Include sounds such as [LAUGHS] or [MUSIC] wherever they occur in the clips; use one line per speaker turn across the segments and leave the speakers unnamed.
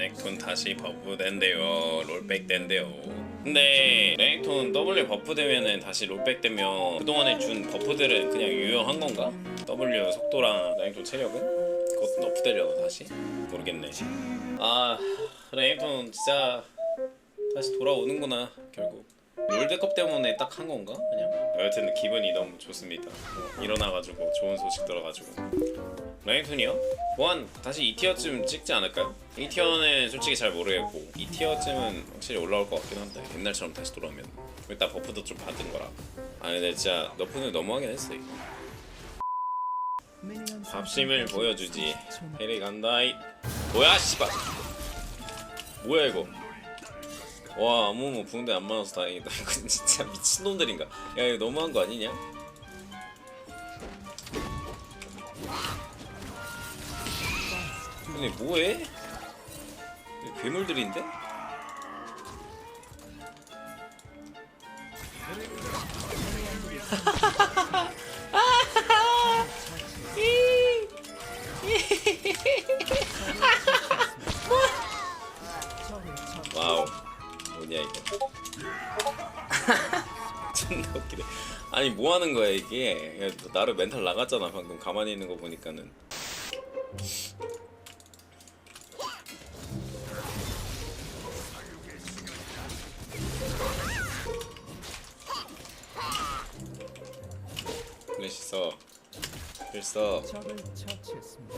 레넥톤 다시 버프 된대요 롤백 된대요 근데 레넥톤 W 버프 되면은 다시 롤백 되면 그동안에 준 버프들은 그냥 유효한 건가? W 속도랑 레넥톤 체력은? 그것도 너프 되려나 다시? 모르겠네 아 레넥톤 진짜 다시 돌아오는구나 결국 롤드컵 때문에 딱 한 건가? 그냥 여하튼 기분이 너무 좋습니다 뭐 일어나가지고 좋은 소식 들어가지고 레이톤이요? 보안 다시 2티어쯤 찍지 않을까요? 1티어는 솔직히 잘 모르겠고 2티어쯤은 확실히 올라올 것 같긴 한데 옛날처럼 다시 돌아오면. 일단 버프도 좀 받은 거라. 아 근데 진짜 너프는 너무하긴 했어 이거. 밥심을 보여주지. 해리 간다이. 뭐야 씨발. 뭐야 이거? 와 아무무 붕대 안 맞아서 다행이다. [LAUGHS] 이거 진짜 미친놈들인가? 야 이거 너무한 거 아니냐? 근데 뭐해? 괴물들인데? 와우. 뭐냐 이거. [LAUGHS] 존나 웃기네. 아니 뭐 하는 거야 이게? 나를 멘탈 나갔잖아 방금. 가만히 있는 거 보니까는 써 필써
적을 처치했습니다.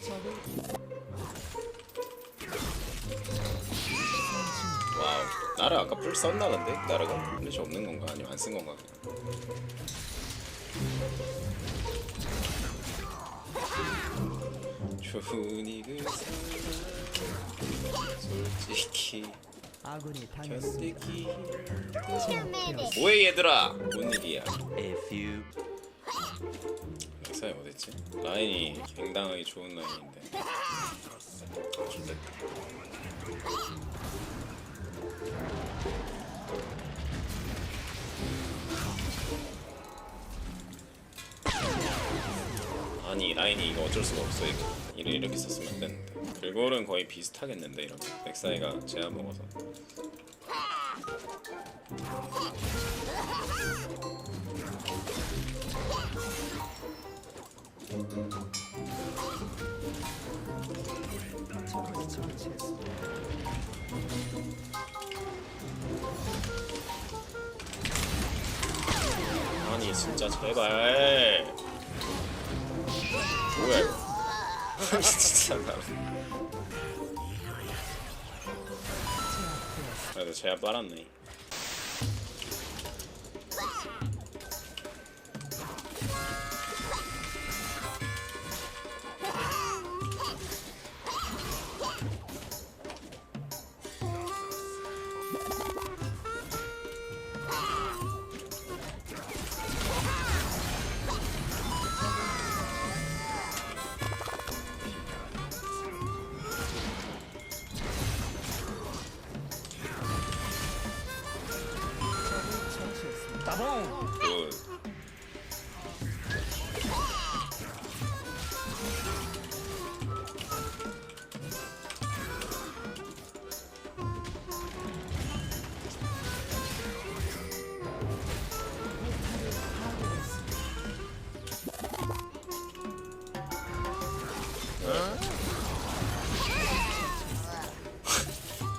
적을
와우 나를 아까 풀 썼나 근데? 나르가? 플래시 없는 건가? 아니면 안 쓴 건가 그냥 그 사람 솔직히
아군이 당했습니다.
뭐해 얘들아? 뭔 일이야?
A few.
역사에 어딨지? 라인이 굉장히 좋은 라인인데. 좋겠다 아니 라인이 이거 어쩔 수가 없어. 이거 이를 이렇게 썼으면 안 되는데 글골은 거의 비슷하겠는데 이렇게 넥사이가 제압 먹어서. 아니 진짜 제발 뭐야 진짜. 나 그래도 제가 빨았네 굿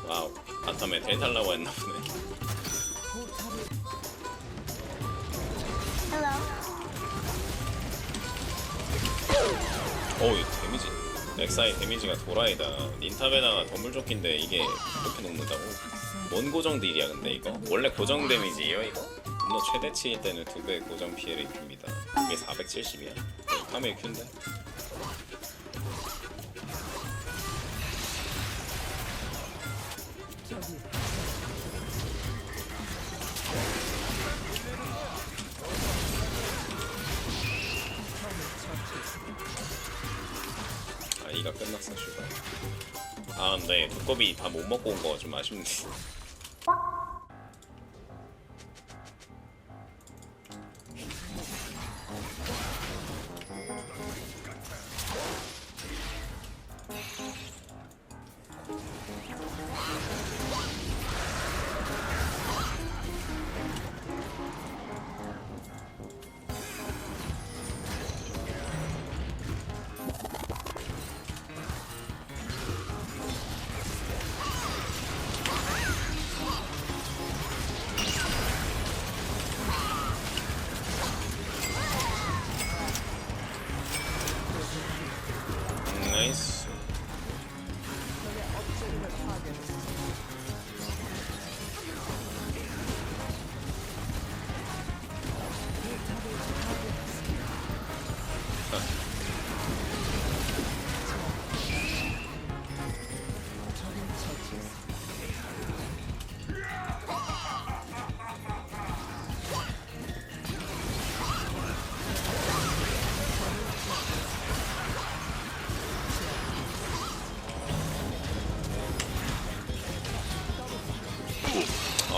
와우. 바텀에 대달라고 했나 보네 어우 이 데미지 렉사이 데미지가 도라이다 닌탑에다가 덤블조끼인데 이게 이렇게 녹는다고 뭔 고정 딜이야 근데 이거? 원래 고정 데미지예요 이거? 분노 최대치일 때는 두배 고정 피해를 입힙니다 이게 470이야 카메 큐인데?
적이
아 근데 두꺼비 다못 먹고 온 거 좀 아쉽네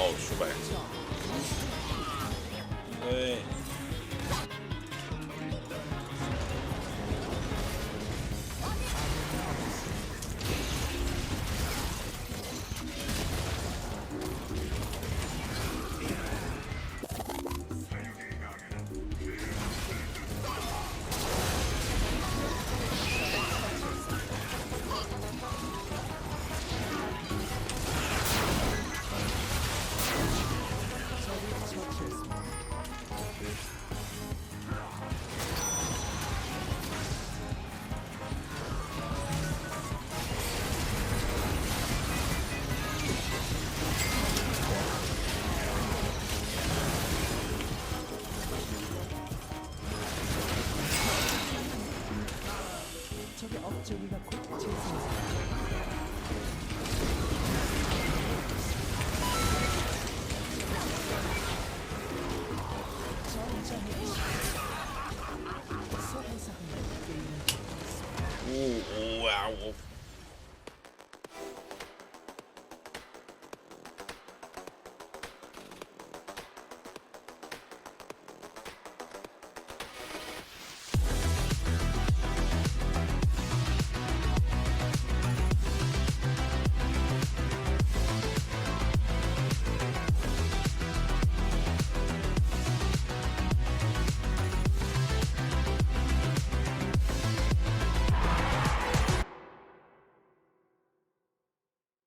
아우 슈발 네.